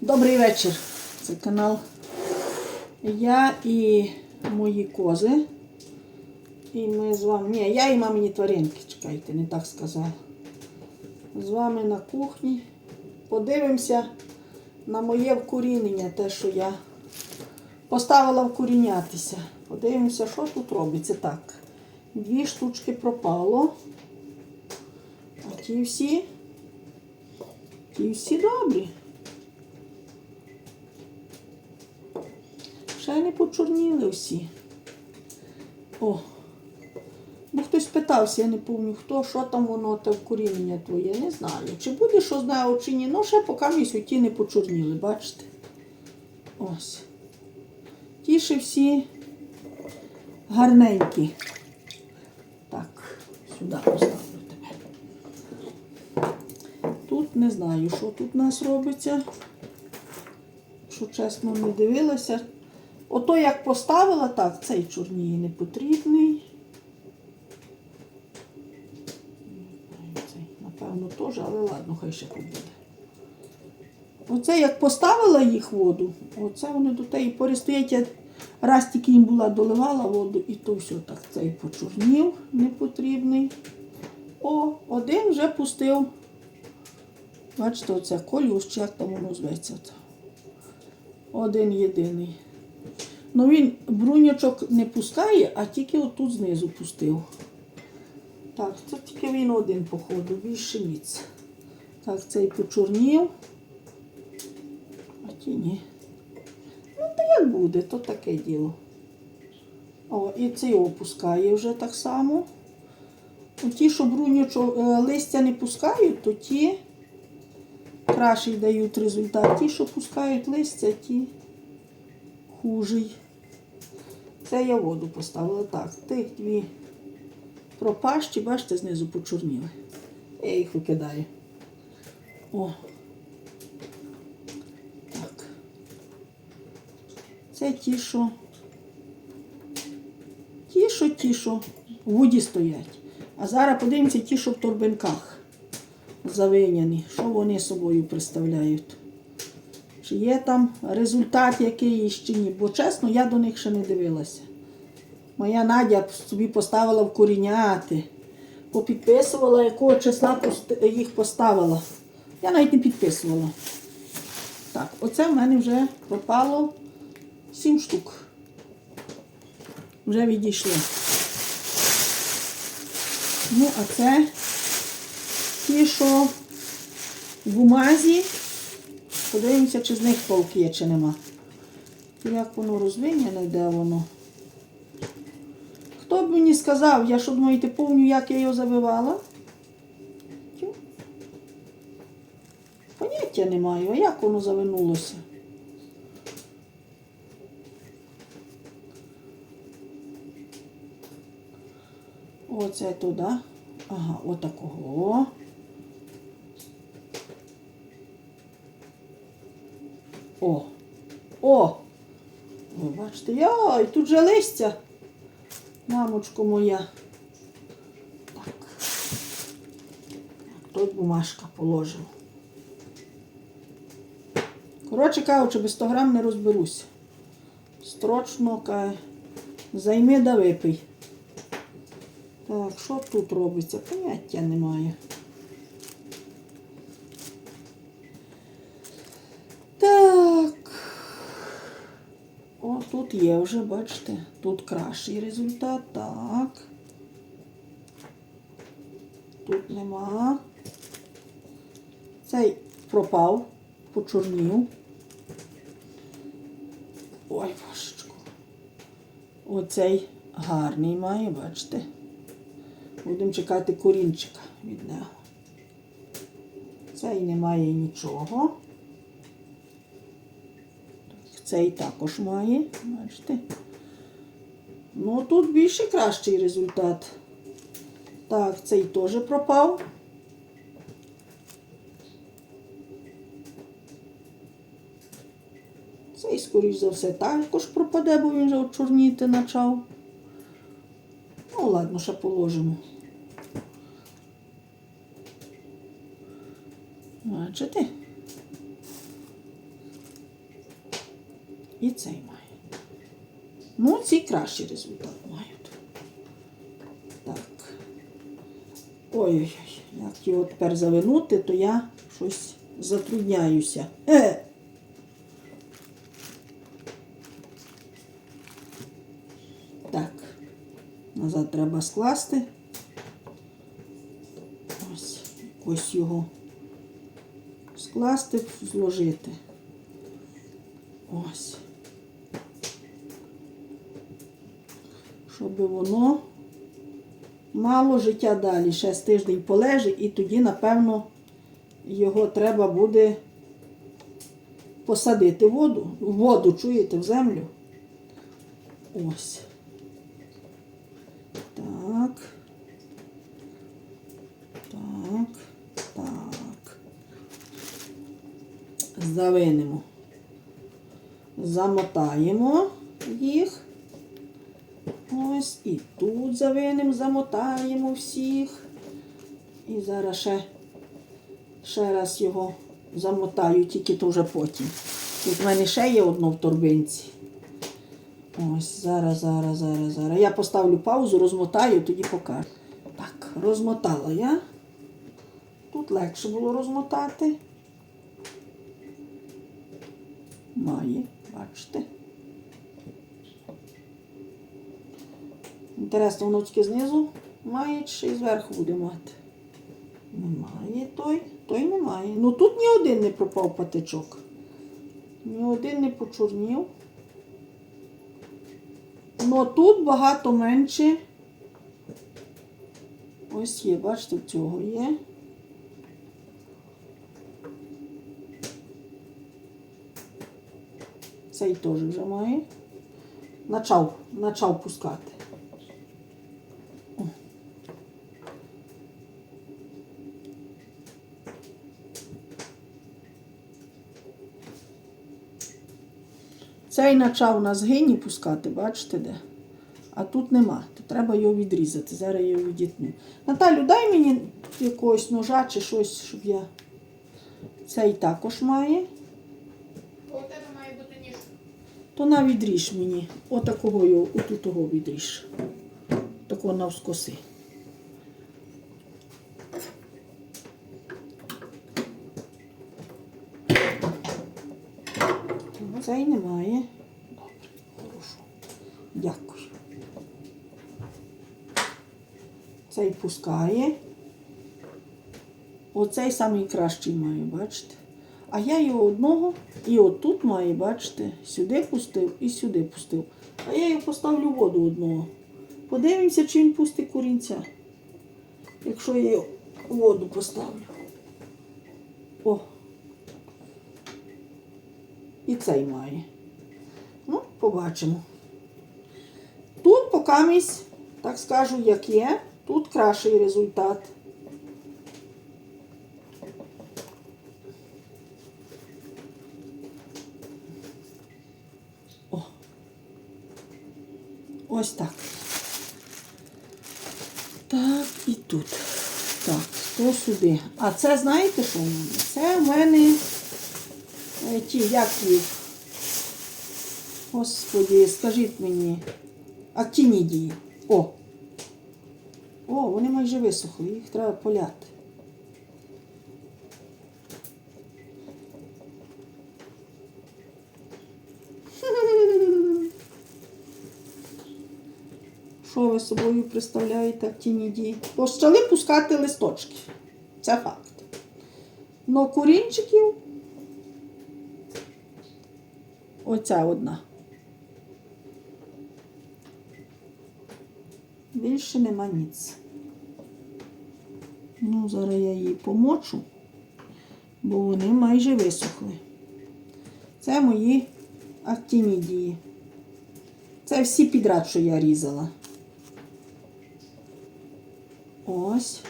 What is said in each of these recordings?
Добрий вечір. Це канал Я і мої кози. І ми з вами. Ні, я і мамині тваринки, чекайте, не так сказала. З вами на кухні. Подивимося на моє вкорінення, те, що я поставила вкорінятися. Подивимося, що тут робиться. Так. Дві штучки пропало. А ті всі. Ті всі добрі. Ще не почорніли всі. О. Бо хтось питався, я не пам'ятаю, хто, що там воно, те вкорінення твоє, не знаю. Чи буде що знаю, чи ні. Ну, ще поки місць ті не почорніли, бачите? Ось. Ті ще всі гарненькі. Так, сюди поставлю тебе. Тут не знаю, що тут у нас робиться. Що чесно не дивилася. Ото як поставила, так, цей чорніє не потрібний. Напевно, теж, але ладно, хай ще буде. Оце як поставила їх воду, оце вони до тієї пори стоять. Я раз тільки їм була доливала воду, і то все так цей почорнів непотрібний. О, один вже пустив. Бачите, оце колюш, чи як там воно зветься. Один єдиний. Ну він брунячок не пускає, а тільки отут знизу пустив. Так, це тільки він один, походу, більше ніц. Так, цей почорнів. А ті ні. Ну, то як буде, то таке діло. О, і цей опускає вже так само. Ну, Ті, що брунячок е, листя не пускають, то ті кращий дають результат. Ті, що пускають листя, ті хужий. Це я воду поставила так. Тих дві пропащі, бачите, знизу почорніли. Я їх викидаю. О. Так. Це ті, що. Ті, що ті, що в воді стоять. А зараз подивимося ті, що в торбинках завиняні. Що вони собою представляють? Чи є там результат якийсь чи ні? Бо чесно, я до них ще не дивилася. Моя Надя собі поставила вкоріняти, попідписувала, якого числа їх поставила. Я навіть не підписувала. Так, оце в мене вже пропало 7 штук. Вже відійшли. Ну, а це ті, що в бумазі. Подивимося, чи з них толк є, чи нема. Як воно розвиняне, де воно? Хто б мені сказав, я що думаєте, помню, як я його завивала? Поняття не маю, а як воно завинулося? Оце туди. Ага, отакого. О! О! Ви бачите, яй, тут же листя. Мамочко моя. Так. Тут бумажка положив. Коротше кажучи, без 100 грам не розберуся. Строчно каже, займи да випий. Так, що тут робиться? Поняття немає. Так. О, тут є вже, бачите, тут кращий результат. Так. Тут нема. Цей пропав, почорнів. Ой, божечко. Оцей гарний має, бачите. Будемо чекати корінчика від нього. Цей не має нічого. Цей також має, бачите. Ну, тут більше кращий результат. Так, цей теж пропав. Цей, скоріш за все, також пропаде, бо він вже чорніти почав. Ну, ладно, ще положимо. Бачите? І цей має. Ну, ці кращий результат мають. Так. Ой-ой-ой, як його тепер завинути, то я щось затрудняюся. Е! Так, назад треба скласти. Ось, ось його скласти, зложити. Ось. Щоб воно мало життя далі. Ще тиждень полежить, і тоді, напевно, його треба буде посадити в воду. В воду, чуєте, в землю. Ось. Так. Так. Так. Завинемо. Замотаємо їх. Ось і тут завинемо, замотаємо всіх. І зараз ще, ще раз його замотаю, тільки то вже потім. Тут в мене ще є одно в торбинці. Ось, зараз, зараз, зараз, зараз. Я поставлю паузу, розмотаю, тоді покажу. Так, розмотала я. Тут легше було розмотати. Має, бачите. Інтересно, воно тільки знизу має й зверху буде мати. Немає той, той немає. Ну тут ні один не пропав патичок. Ні один не почорнів. Ну тут багато менше. Ось є, бачите, цього є. Цей теж вже має. Начав, начав пускати. Цей почав на згині пускати, бачите де? А тут нема. То треба його відрізати. Зараз я його відітну. Наталю, дай мені якогось ножа чи щось, щоб я. Цей також має. У тебе має бути ніж. То на відріж мені. Отакого його, отут того відріж. Такого навскоси. Цей немає. Добре, хорошо. Дякую. Цей пускає. Оцей самий кращий має, бачите? А я його одного і отут має, бачите, сюди пустив і сюди пустив. А я його поставлю воду одного. Подивимося, чи він пустить курінця. Якщо я його воду поставлю. О. І цей має. Ну, побачимо. Тут покамість, так скажу, як є, тут кращий результат. О. Ось так. Так, і тут. Так, то сюди. А це знаєте, що в мене? Це в мене е, ті, як їх. Господі, скажіть мені. Актінідії. О. О, вони майже висохли, їх треба поляти. Що ви собою представляєте актінідії? Почали пускати листочки. Це факт. Но курінчиків оця одна. Більше нема ніц. Ну, зараз я її помочу, бо вони майже висохли. Це мої актінідії. Це всі підряд, що я різала. Ось.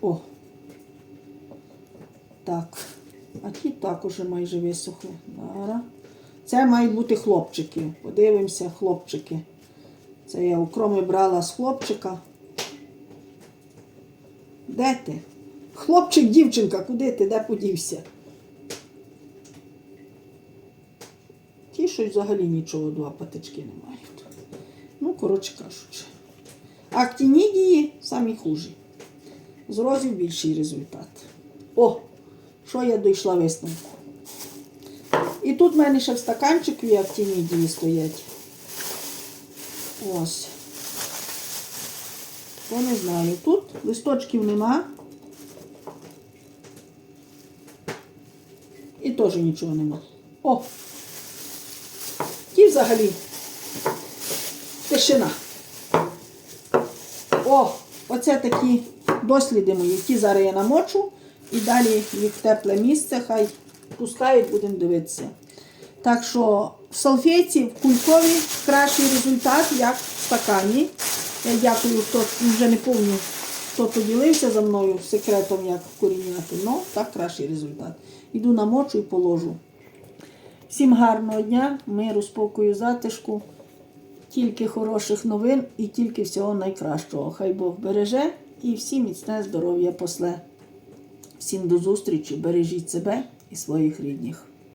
О. Так. А ті також майже висохли. Зараз. Це мають бути хлопчики. Подивимося, хлопчики. Це я окроми брала з хлопчика. Де ти? Хлопчик, дівчинка, куди ти? Де подівся? ті щось взагалі нічого, два патички не мають. Ну, коротше кажучи. Актінідії самі хужі. З більший результат. О, що я дійшла висновку. І тут в мене ще в стаканчику актінідії стоять. Ось. То не знаю. Тут листочків нема. І теж нічого нема. О! Ті взагалі. Тишина. О, оце такі досліди мої. Ті зараз я намочу і далі їх тепле місце, хай пускають, будемо дивитися. Так що в салфеті, в кулькові кращий результат, як в стакані. Я дякую, хто вже не пам'ятаю, хто поділився за мною секретом, як вкоріняти. Ну, так кращий результат. Іду намочу і положу. Всім гарного дня, миру, спокою, затишку, тільки хороших новин і тільки всього найкращого. Хай Бог береже і всім міцне здоров'я после. Всім до зустрічі, бережіть себе і своїх рідних.